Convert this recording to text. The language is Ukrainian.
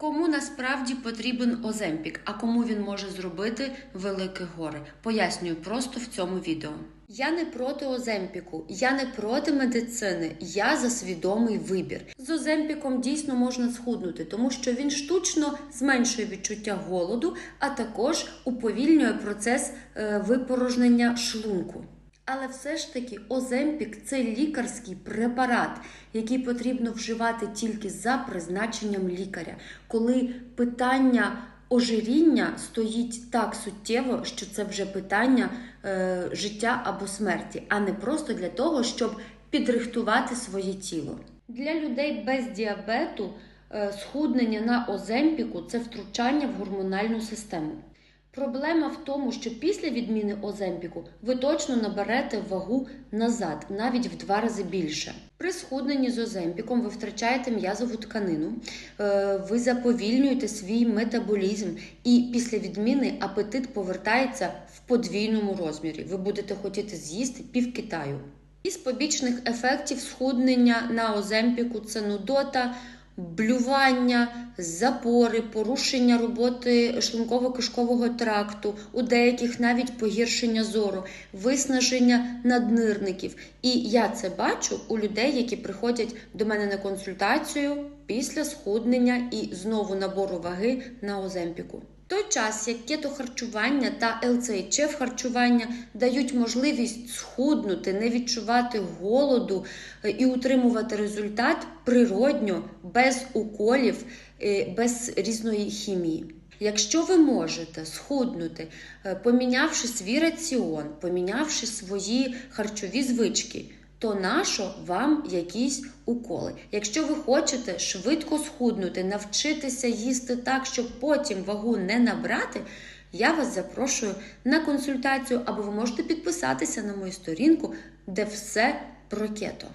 Кому насправді потрібен Оземпік, а кому він може зробити велике горе? Пояснюю просто в цьому відео. Я не проти Оземпіку, я не проти медицини, я за свідомий вибір. З Оземпіком дійсно можна схуднути, тому що він штучно зменшує відчуття голоду, а також уповільнює процес е, випорожнення шлунку. Але все ж таки Оземпік це лікарський препарат, який потрібно вживати тільки за призначенням лікаря, коли питання ожиріння стоїть так суттєво, що це вже питання е, життя або смерті, а не просто для того, щоб підрихтувати своє тіло. Для людей без діабету е, схуднення на Оземпіку це втручання в гормональну систему. Проблема в тому, що після відміни Оземпіку ви точно наберете вагу назад, навіть в два рази більше. При схудненні з Оземпіком ви втрачаєте м'язову тканину, е, ви заповільнюєте свій метаболізм, і після відміни апетит повертається в подвійному розмірі. Ви будете хотіти з'їсти пів Китаю. Із побічних ефектів схуднення на Оземпіку це нудота, блювання, запори, порушення роботи шлунково-кишкового тракту, у деяких навіть погіршення зору, виснаження наднирників. І я це бачу у людей, які приходять до мене на консультацію після схуднення і знову набору ваги на Оземпіку. Той час, як кетохарчування та ЛЦＨФ харчування дають можливість схуднути, не відчувати голоду е, і утримувати результат природньо, без уколів, е, без різної хімії. Якщо ви можете схуднути, е, помінявши свій раціон, помінявши свої харчові звички, то нащо вам якісь уколи? Якщо ви хочете швидко схуднути, навчитися їсти так, щоб потім вагу не набрати, я вас запрошую на консультацію, або ви можете підписатися на мою сторінку, де все про кето.